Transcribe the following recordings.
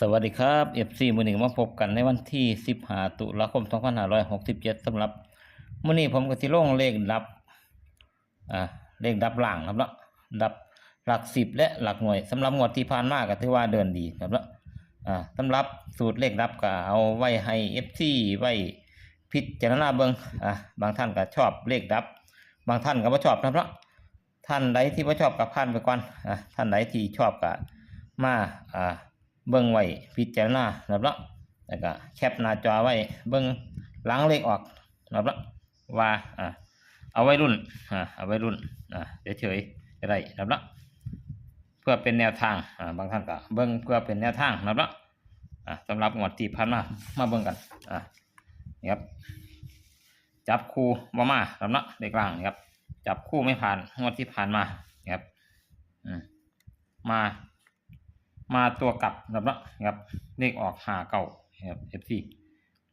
สวัสดีครับ FC มือหนึ่งมาพบกันในวันที่15ตุลาคม 2567สำหรับมื้อนี้ผมก็สิลงเลขดับอ่าเลขดับล่างครับเนาะดับหลักสิบและหลักหน่วยสำหรับงวดที่ผ่านมาก็ถือว่าเดินดีครับเนาะอ่าสำหรับสูตรเลขดับก็เอาไว้ให้ FC ไว้พิจารณาเบิ่งอ่าบางท่านก็ชอบเลขดับ บางท่านก็บ่ชอบครับเนาะท่านใดที่บ่ชอบก็ผ่านไปก่อนอ่าท่านใดที่ชอบก็มาอ่า เบิ่งไว้พิจารณานะครับเนาะแล้วก็แคปหน้าจอไว้เบิ่งหลังเลขออกนะครับเนาะว่าอ่าเอาไว้รุ่นอ่าเอาไว้รุ่นอ่าเฉยๆก็ได้นะครับเนาะเพื่อเป็นแนวทางอ่าบางท่านก็เบิ่งเพื่อเป็นแนวทางนะครับเนาะอ่าสำหรับงวดที่ผ่านมามาเบิ่งกันอ่านี่ครับจับคู่บ่มาครับเนาะเลขล่างนะครับจับคู่ไม่ผ่านงวดที่ผ่านมานะครับอืมมา มาตัวกลับนะครับเนะครับเลขออกห้าเก้าครับ FC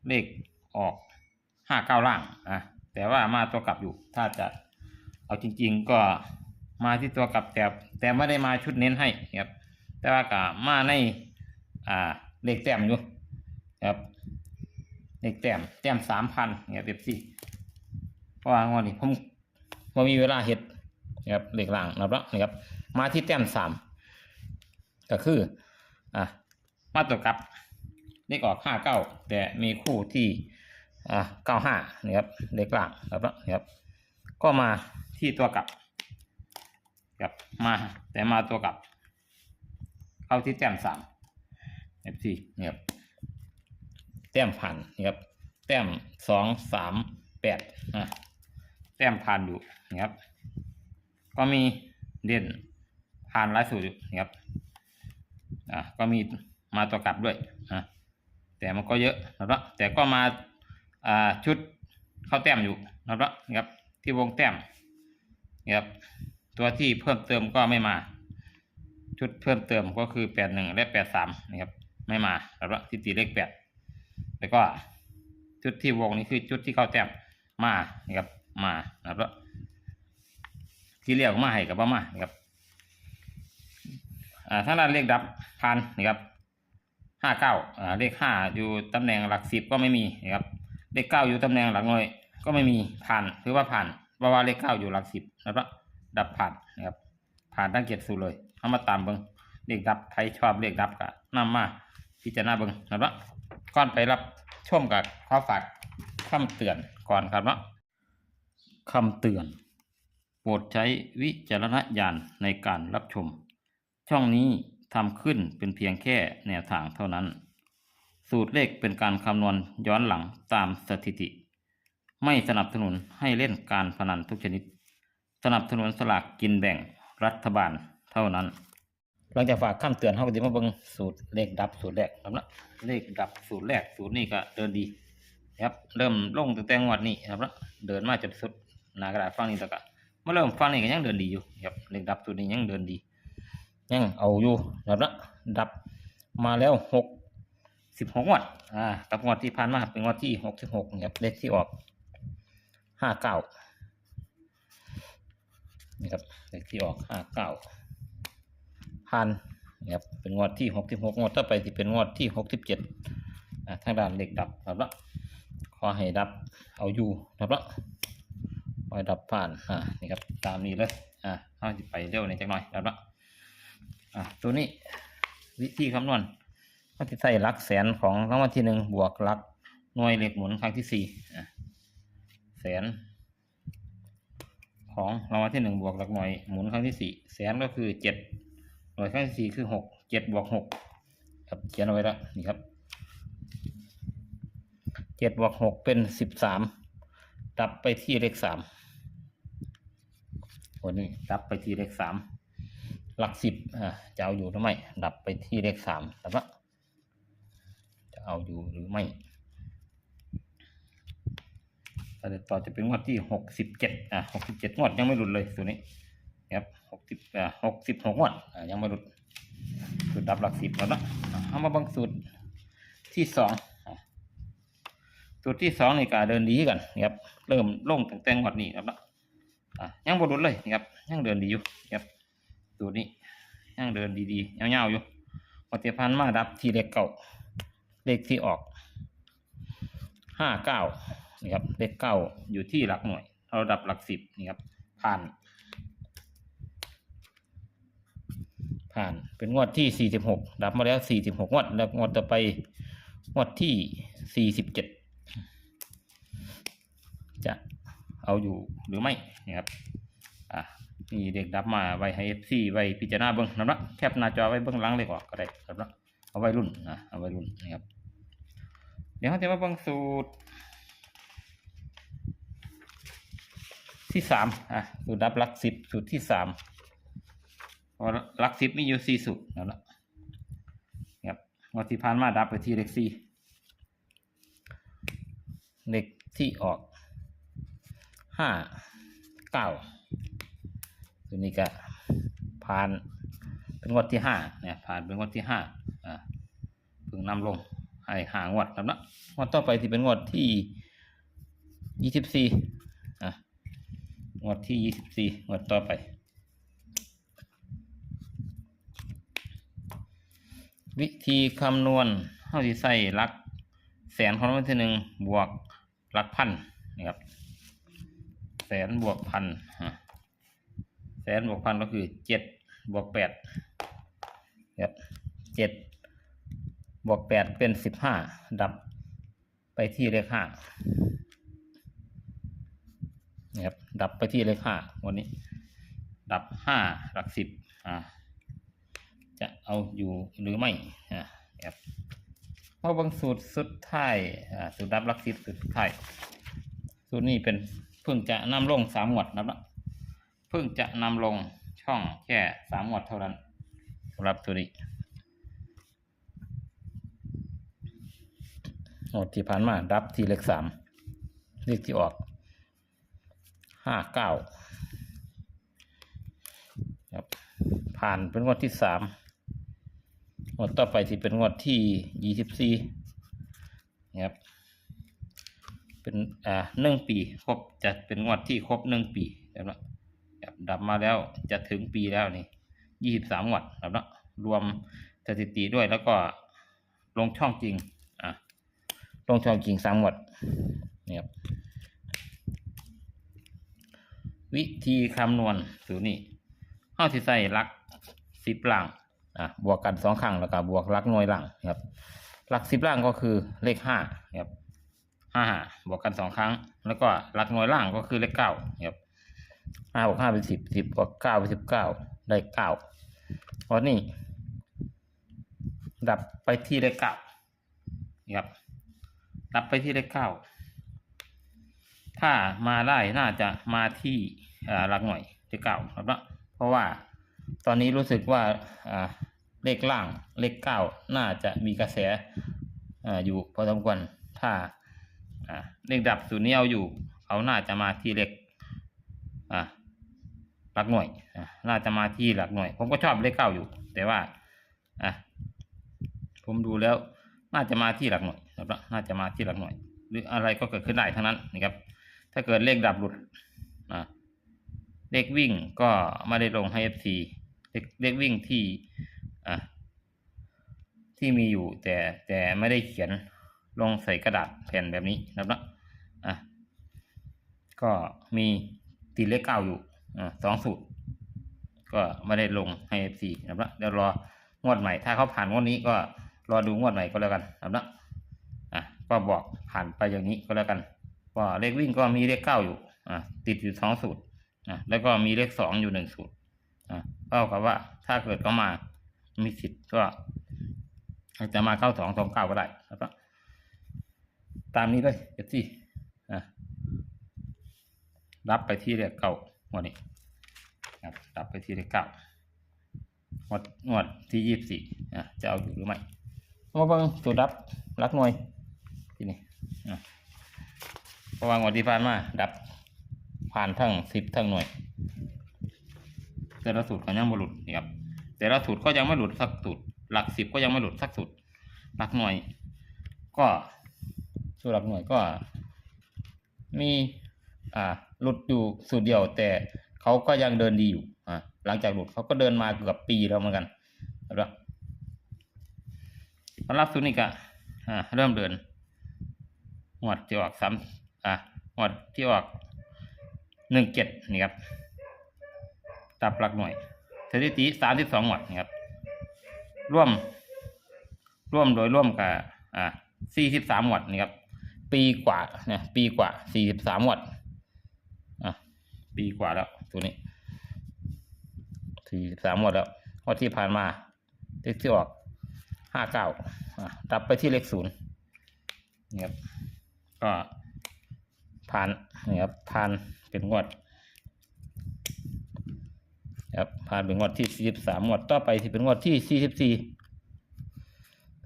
เลขออกห้าเก้าล่างอะแต่ว่ามาตัวกลับอยู่ถ้าจะเอาจริง ๆ ก็มาที่ตัวกลับแต่แต่ไม่ได้มาชุดเน้นให้ครับแต่ว่าก็มาในอ่าเลขแต้มอยู่ครับเลขแต้มแต้มสามพันครับ FC เพราะว่างวันนี้ผมพอมีเวลาเห็ดนะครับเลขล่างนะครับนะครับ มาที่แต้มสาม ก็คืออะมาตัวกลับเลขออกห้าเก้าแต่มีคู่ที่อ่าเก้าห้านี่ครับเลขล่างครับนะครับก็มาที่ตัวกลับกลับมาแต่มาตัวกลับ เข้าที่แต้มสาม F4 นี่ครับแต้มผ่านนี่ครับแต้มสองสามแปดนะแต้มผ่านอยู่นี่ครับ ก็มีเด่นผ่านหลายสูตรอยู่นี่ครับ อะก็มีมาตัวกลับด้วยอะแต่มันก็เยอะนะครับแต่ก็มาอ่าชุดเข้าแต้มอยู่นะครับนะครับที่วงแต้มนะครับตัวที่เพิ่มเติมก็ไม่มา ชุดเพิ่มเติมก็คือแปดหนึ่งและแปดสามนะครับไม่มานะครับที่ตีเลขแปดแล้วก็ชุดที่วงนี้คือชุดที่เข้าแต้มมานะครับมานะครับที่เรียกมาให้กับว่ามานะครับ อ่าถ้าเราเลขดับพันนะครับห้าเก้าอ่าเลขห้าอยู่ตำแหน่งหลักสิบก็ไม่มีนะครับเลขเก้าอยู่ตำแหน่งหลักหน่วยก็ไม่มีผ่านถือว่าผ่านเพราะว่าเลขเก้าอยู่หลักสิบนะครับดับผ่านนะครับผ่านตั้งเกียสูตรเลยเอามาตามเบิ้งเลขดับใครชอบเลขดับก็นำมาพิจารณาเบิ้งนะครับก่อนไปรับชมกับข้อฝากคำเตือนก่อนครับเนาะคำเตือน โปรดใช้วิจารณญาณในการรับชม ช่องนี้ทำขึ้นเป็นเพียงแค่แนวทางเท่านั้น สูตรเลขเป็นการคำนวณย้อนหลังตามสถิติ ไม่สนับสนุนให้เล่นการพนันทุกชนิด สนับสนุนสลากกินแบ่งรัฐบาลเท่านั้น หลังจากฝากคำเตือนเขาก็จะมาเบิ่งสูตรเลขดับสูตรแรกครับนะเลขดับสูตรแรกสูตรนี้ก็เดินดีนะครับเริ่มลงตั้งแต่งวดนี้ครับนะเดินมาจนสุดหน้ากระดาษฟังนี้แล้วก็มาเริ่มฟังนี้ก็ยังเดินดีอยู่ครับเลขดับสูตรนี้ยังเดินดี ยังเอาอยู่ครับนะดับมาแล้วหกสิบหกงวดอ่ากับงวดที่ผ่านมาเป็นงวดที่หกสิบหกนะครับเลขที่ออกห้าเก้านี่ครับเลขที่ออกห้าเก้าพันนะครับเป็นงวดที่หกสิบหกงวดต่อไปที่เป็นงวดที่หกสิบเจ็ดอ่าทางด้านเลขดับครับละขอให้ดับเอาอยู่ครับละขอให้ดับผ่านอ่านี่ครับตามนี้เลยอ่าเอาจะไปเร็วในอยจักหน่อยครับละ อะตัวนี้วิธีคำนวณก็จะใส่หลักแสนของรางวัลที่หนึ่งบวกหลักหน่วยเลขหมุนครั้งที่สี่อะแสน ของรางวัลที่หนึ่งบวกหลักหน่วยหมุนครั้งที่สี่แสนก็คือเจ็ดหน่วยครั้งที่สี่คือหกเจ็ดบวกหกครับเขียนเอาไว้แล้วนี่ครับเจ็ดบวกหกเป็นสิบสามดับไปที่เลขสามวันนี้ดับไปที่เลขสาม หลักสิบอ่าจะเอาอยู่หรือไม่ ดับไปที่เลขสามแล้วก็จะเอาอยู่หรือไม่ต่อจะเป็นงวดที่หกสิบเจ็ดอ่าหกสิบเจ็ดงวดยังไม่หลุดเลยตัวนี้ครับหกสิบอ่าหกสิบหกงวดอ่ายังไม่หลุดสูตรดับหลักสิบแล้วนะอะเอามาบังสูตรที่สองอะสูตรที่สองในการเดินดีกันนะครับเริ่มลงตั้งแต่งวดนี้ครับนาะอะยังบ่หลุดเลยนะครับยังเดินดีอยู่นะครับ ตรนี้ยังเดินดีๆยาๆอยู่ปฏิพันธ์มาดับที่เลขเก้าเลขที่ออกห้าเก้านี่ครับเลขเก้าอยู่ที่หลักหน่วยเราดับหลักสิบนี่ครับผ่าน ผ่านเป็นงวดที่สี่สิบหกดับมาแล้วสี่สิบหกงวด แล้วงวดต่อไปงวดที่สี่สิบเจ็ดจะเอาอยู่หรือไม่นะครับอะ นี่เด็กดับมาไว้ให้ FC ไว้พิจารณาเบิ้องนะครับแคปหน้าจอไว้เบิ้องหลังเลยก่อนก็ได้ครับนะเอาไว้รุ่นนะเอาไว้รุ่นนะครับ เดี๋ยวเราจะมาเบิ้งสูตร ที่สามอะสูตรดับลักสิบสูตรที่สามพราะหลักสิบมีอยู่สี่สูตรนั่นละครับวันที่ผ่านมาดับไปที่เลขสี่เลขที่ออกห้าเก้า ตัวนี้ก็ผ่านเป็นงวดที่ห้าเนี่ยผ่านเป็นงวดที่ห้าอ่าเพิ่งนำลงให้หางวดแล้วนะงวดต่อไปที่เป็นงวดที่ยี่สิบสี่อะงวดที่ยี่สิบสี่งวดต่อไปวิธีคำนวณเท่าที่ใส่ลักแสนของรางวัลที่หนึ่งบวกลักพันนะครับแสนบวกพันฮะ แสนบวกพันก็คือเจ็ดบวกแปดเจ็ดบวกแปดเป็นสิบห้าดับไปที่เลขห้านะครับดับไปที่เลขห้าวันนี้ ดับห้าหลักสิบอ่าจะเอาอยู่หรือไม่อ่าครับเพราะบางสูตรสุดท้ายอ่าสูตรดับหลักสิบสุดท้ายสูตรนี้เป็นเพิ่งจะนำลงสามหมวดนะครับ พิ่งจะนำลงช่องแค่สามหมวดเท่านั้นสำหรับตัวนี้หมวดที่ผ่านมาดับที่เลขสามเลขที่ออกห้าเก้าครับผ่านเป็นงวดที่สามงวดต่อไปที่เป็นงวดที่ยี่สิบสี่ครับเป็นอ่าหนึ่งปีครบจะเป็นงวดที่ครบหนึ่งปีแล้วนะครับ ดับมาแล้วจะถึงปีแล้วนี่ยี่สิบสามงวดแล้วนะรวมสถิติด้วยแล้วก็ลงช่องจริง อะ ลงช่องจริงสามงวดนี่ครับ วิธีคำนวณสูนี้เฮาสิใส่ลักสิบหล่างอะ บวกกันสองครั้งแล้วก็บวกลักหน่วยหล่างครับลักสิบล่างก็คือเลขห้าครับห้าบวกกันสองครั้ง แล้วก็ลักหน่วยล่างก็คือเลขเก้าครับ ห้าบวกห้าเป็นสิบสิบบวกเก้าเป็นสิบเก้าได้เก้าเพราะนี่ ดับไปที่เลขเก้าครับ ดับไปที่เลขเก้าถ้ามาได้น่าจะมาที่อ่าหลักหน่วยที่เก้าครับนะเพราะว่าตอนนี้รู้สึกว่าอ่าเลขล่างเลขเก้าน่าจะมีกระแสอ่าอยู่พอสมควรถ้าอ่าเลขดับศูนย์นี้เอาอยู่ เขาน่าจะมาที่เลข อ่าหลักหน่วยอ่าน่าจะมาที่หลักหน่วย ผมก็ชอบเลขเก้าอยู่ แต่ว่าอะผมดูแล้ว น่าจะมาที่หลักหน่วยครับนะน่าจะมาที่หลักหน่วย หรืออะไรก็เกิดขึ้นได้ทั้งนั้นนะครับ ถ้าเกิดเลขดับหลุดอ่าเลขวิ่งก็ไม่ได้ลงให้ FC เลขเลขวิ่งที่อ่าที่มีอยู่แต่แต่ไม่ได้เขียนลงใส่กระดาษแผ่นแบบนี้นะครับนะอะก็มี ตีเลขเก้าอยู่อ่าสองสูตร ก็ไม่ได้ลงให้ FC นะครับเดี๋ยวรองวดใหม่ถ้าเขาผ่านงวดนี้ก็รอดูงวดใหม่ก็แล้วกันนะครับอะก็บอกผ่านไปอย่างนี้ก็แล้วกันว่าเลขวิ่งก็มีเลขเก้าอยู่อ่าติดอยู่สองสูตรอ่าแล้วก็มีเลขสองอยู่หนึ่งสูตรอ่าเท่ากับว่าถ้าเกิดเขามามีสิทธิ์ก็อาจจะมาเข้าสองสองเก้าก็ได้นะครับตามนี้เลยเอฟซีอ่ รับไปที่เลขเก้าวันนี้ครับรับไปที่เลขเก้างวดงวดที่ยี่สิบสี่อ่าจะเอาอยู่หรือไม่มาเบิ่งตัวรับรักหน่วยที่นี่อ่าเพราะว่างวดที่ผ่านมาดับผ่านทั้งสิบทั้งหน่วย แต่ละสูตรก็ยังไม่หลุดนี่ครับแต่ละสูตรก็ยังไม่หลุดสักสูตรหลักสิบก็ยังไม่หลุดสักสูตรหลักหน่วย ก็สูตรหลักหน่วยก็มี อ่าหลุดอยู่สูตรเดียว แต่เขาก็ยังเดินดีอยู่อ่าหลังจากหลุดเขาก็เดินมาเกือบปีแล้วเหมือนกันนะครับสำหรับสูตรนี้ก็อ่าเริ่มเดินงวดที่ออกสามอ่างวดที่ออกหนึ่งเจ็ดนี่ครับตับหลักหน่วยสถิติสามสิบสองงวดนี่ครับ ร่วม ร่วมโดยร่วมกับอ่าสี่สิบสามวัตต์นี่ครับ ปีกว่าเนี่ยปีกว่าสี่สิบสามวัตต์อะ ปีกว่าแล้วตัวนี้สี่สามวัตต์แล้วงวัที่ผ่านมาเลขที่ออกห้าเก้าอะดับไปที่เลขศูนย์นี่ครับก็ผ่านนี่ครับผ่านเป็นงวดครับผ่านเป็นงวดที่สี่สิบสามงวดต่อไปที่เป็นงวดที่สี่สิบสี่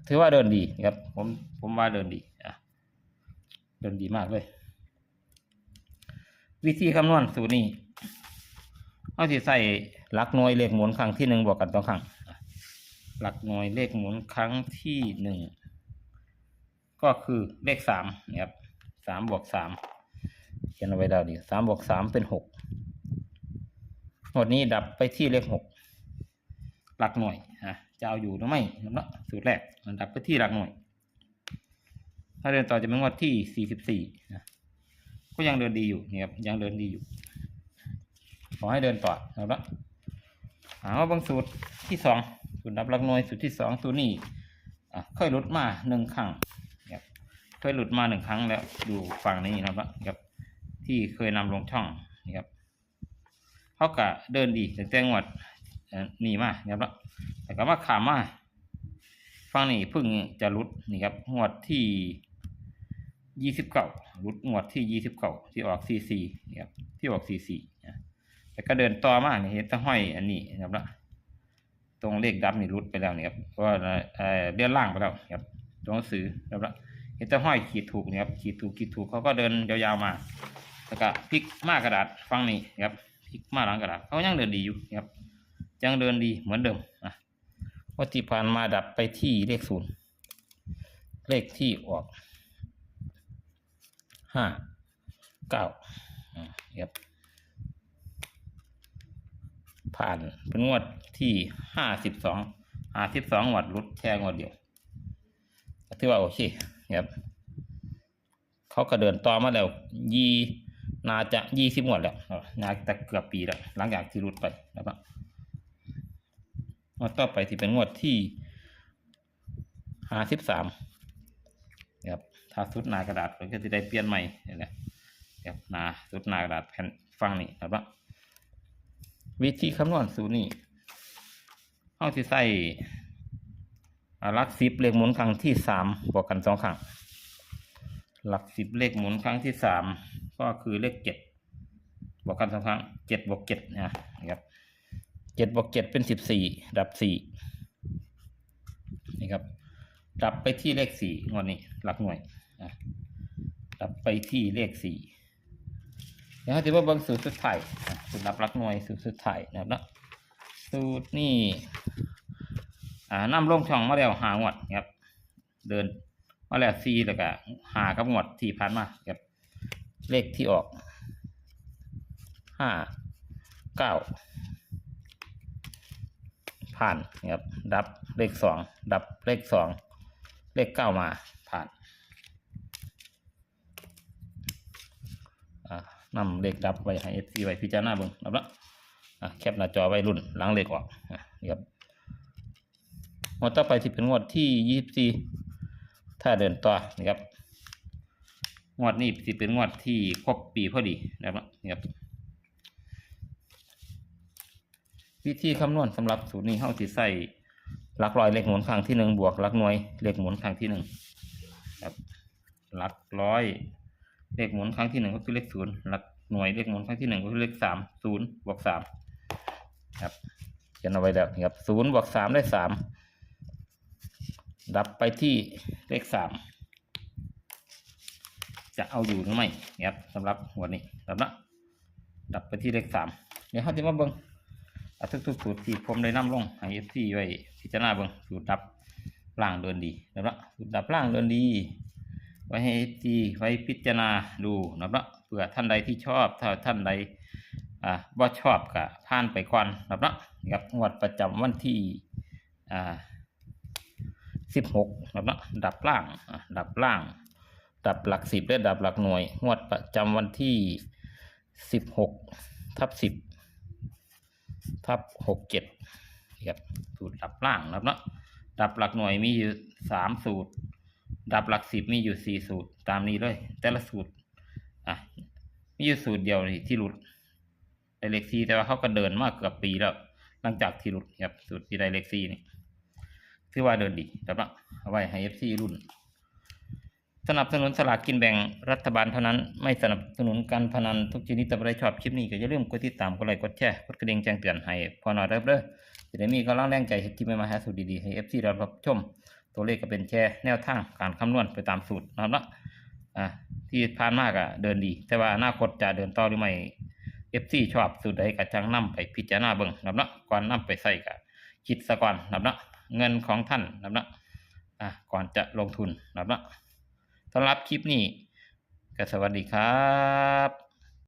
ถือว่าเดินดีครับผมผมว่าเดินดีอะเดินดีมากเลย วิธีคำนวณสูตรนี้เอาที่ใส่หลักหน่วยเลขหมุนครั้งที่หนึ่งบวกกันสองครั้งหลักหน่วยเลขหมุนครั้งที่หนึ่งก็คือเลขสามนะครับสามบวกสามเขียนเอาไว้ดาวดีสามบวกสามเป็นหกหมดนี้ดับไปที่เลขหกหลักหน่วยอะจะเอาอยู่หรือไม่นะสูตรแรกมันดับไปที่หลักหน่วย ถ้าเดินต่อจะเป็นงวดที่สี่สิบสี่นะ ก็ยังเดินดีอยู่นี่ครับยังเดินดีอยู่ ขอให้เดินต่อครับเนาะหาว่าบางสูตรที่สองสูตรดับหลักหน่วยสูตรที่สองตัวนี้อะเคยหลุดมาหนึ่งครั้งนะครับเคยหลุดมาหนึ่งครั้งแล้วดูฝั่งนี้นะครับครับที่เคยนำลงช่องนี่ครับเขากะเดินดีแต่แต่งวดหนีมานะครับเนาะแต่ก็มาขามาฟังนี่เพิ่งจะรุดนี่ครับงวดที่ ยี่สิบเก้ารุดงวดที่ยี่สิบเก้าที่ออกซีซีนี่ครับที่ออกซีซีนะแต่ก็เดินต่อมานี่เห็นตะห้อยอันนี้นะครับเนะตรงเลขดับนี่รุดไปแล้วนี่ครับเพราะว่าเอ่อเลื่อนล่างไปแล้วครับตัวหนังสือนะครับเนาะเห็นตะห้อยขีดถูกนี่ครับขีดถูกขีดถูกเขาก็เดินยาวๆมาแล้วก็พลิกมากระดาษฟังนี่ครับพลิกมาหลังกระดาษเขายังเดินดีอยู่นะครับยังเดินดีเหมือนเดิมอะวัที่ผ่านมาดับไปที่เลขศูนย์เลขที่ออก ห้าเก้าครับผ่านเป็นงวดที่ห้าสิบสองห้าสิบสองงวดรุดแค่งวดเดียวถือว่าโอเคครับเขาก็เดินต่อมาแล้วยี่นาจะยี่สิบงวดแล้วนาจะเกือบปีแล้วหลังจากที่รุดไปนะครับงวดต่อไปที่เป็นงวดที่ห้าสิบสาม ถ้าสุดหนากระดาษมันก็จะได้เปลี่ยนใหม่นี่แหละครับหนาสุดหนากระดาษแผ่นฟังนี่ครับว่าวิธีคำนวณสูตรนี้เอาที่ใส่หลักสิบเลขหมุนครั้งที่สามบวกกันสองครั้งหลักสิบเลขหมุนครั้งที่สามก็คือเลขเจ็ดบวกกันสองครั้งเจ็ดบวกเจ็ดนะครับเจ็ดบวกเจ็ดเป็นสิบสี่ดับสี่นี่ครับดับไปที่เลขสี่งวดนี้หลักหน่วย นะดับไปที่เลขสี่เดี๋ยวเราจะมาบิ่งสูตรสุดท้ายสูตรดับหลักหน่วยสูตรสุดท้ายนะครับนะสูตรนี่อ่านำลงช่องมาแล้วหางวดครับ เดินมาแล้วสี่แล้วก็หากับงวดที่ผ่านมาครับเลขที่ออกห้าเก้าผ่านนะครับดับเลขสองดับเลขสองเลขเก้ามาผ่า นอ่านำเลขดับไว้ให้เอฟซีไว้พิจารณาเบิ่งนับละอะแคปหน้าจอไว้รุ่นหลังเลขออกอะนี่ครับงวดต่อไปที่เป็นงวดที่ยี่สิบสี่ถ้าเดินต่อนะครับงวดนี้ที่เป็นงวดที่ครบปีพอดีนะครับนี่ครับวิธีคำนวณสำหรับสูตรนี้เฮาสิใส่ลักร้อยเลขหมุนครั้งที่หนึ่งบวกลักหน่วยเลขหมุนครั้งที่หนึ่งครับลักร้อย เลขหมุนครั้งที่หนึ่งก็คือเลขศูนย์หลักหน่วยเลขหมุนครั้งที่หนึ่งก็คือเลขสามศูนย์บวกสามครับเขียนเอาไว้แล้วนะครับศูนย์บวกสามได้สามดับไปที่เลขสามจะเอาอยู่หรือไม่นะครับสำหรับหัวนี้สำหรับดับไปที่เลขสามเดี๋ยวเขาจะมาเบิ่งอะทุกสูตรที่ผมได้นำลงให้ FC ไว้พิจารณาเบิ่งสูตรดับล่างเดินดีนะครับสูตรดับล่างเดินดี ไว้ให้ FC ไว้พิจารณาดูนะครับเผื่อท่านใดที่ชอบ ถ้าท่านใดอ่าบ่ชอบก็ผ่านไปก่อนนะครับนะครับงวดประจำวันที่อ่าสิบหกครับเนาะดับล่างดับล่าง ดับหลักสิบและดับหลักหน่วย งวดประจำวันที่สิบหกทับสิบทับหกเจ็ดครับสูตรดับล่างนะครับเนาะดับหลักหน่วยมีอยู่สามสูตร ดับหลักสิบมีอยู่สี่สูตรตามนี้เลย แต่ละสูตรอะมีอยู่สูตรเดียวนี่ที่หลุดไดเล็กซีแต่ว่าเขาก็เดินมากเกือบปีแล้ว หลังจากที่หลุดครับสูตรที่ไดเล็กซีนี่ถือว่าเดินดีครับเนาเอาไว้ให้เอฟซีรุ่น สนับสนุนสลากกินแบ่งรัฐบาลเท่านั้น ไม่สนับสนุนการพนันทุกชนิดแต่ใครชอบคลิปนี้ก็อย่าลืมกดติดตามกดไลค์กดแชร์กดกระดิ่งแจ้งเตือนให้พอหน่อยเด้อเด้อจะได้มีกำลังแรงใจเฮ็ดคลิปใหม่ๆหาสูตรดีๆให้ FC เรารับชม ตัวเลขก็เป็นแชร์แนวทางการคำนวณไปตามสูตรนะครับเนาะอะที่ผ่านมากอะเดินดี แต่ว่าอนาคตจะเดินต่อหรือไม่ FC ชอบสูตรใดก็จังนํไปพิจารณาเบิ่งนะครับเนาะก่อนนํไปใส่ก็คิดซะก่อนนะครับเนาะเงินของท่านนะครับเนาะอะก่อนจะลงทุนนะครับเนาะสำหรับคลิปนี้ก็สวัสดีครับ